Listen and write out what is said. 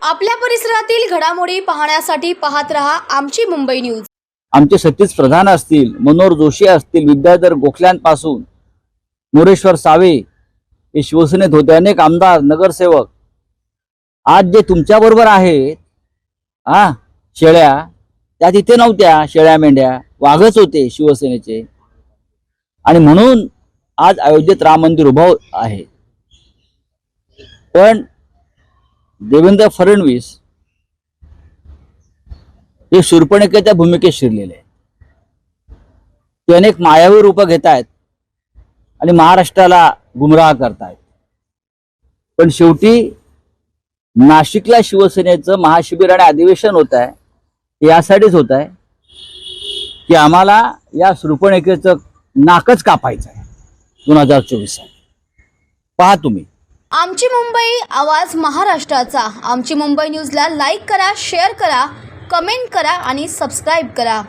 आपल्या परिसरातील घडामोडी पाहण्यासाठी पाहत रहा आमची मुंबई न्यूज. आमचे सतीश प्रधान असतील मनोहर जोशी असतील विद्याधर गोखल्यांपासून मोरेश्वर सावे हे शिवसेनेत होते अनेक आमदार नगरसेवक. आज जे तुमच्या बरोबर आहेत हा शेळ्या त्या तिथे नव्हत्या शेळ्या मेंढ्या वाघच होते शिवसेनेचे. आणि म्हणून आज अयोध्येत राम मंदिर उभं आहे. पण देवेंद्र फडणवीस हे शूर्पणखेच्या भूमिकेत शिरलेले आहेत. ते अनेक मायावी रूपं घेत आहेत आणि महाराष्ट्राला गुमराह करतायत. पण शेवटी नाशिकला शिवसेनेचं महाशिबिर आणि अधिवेशन होत आहे यासाठीच होत आहे की आम्हाला या शृपणेकेचं नाकच कापायचं आहे. दोन हजार चोवीस पहा तुम्ही. आमची मुंबई आवाज महाराष्ट्राचा. आमची मुंबई न्यूजला लाईक करा शेअर करा कमेंट करा आणि सबस्क्राईब करा.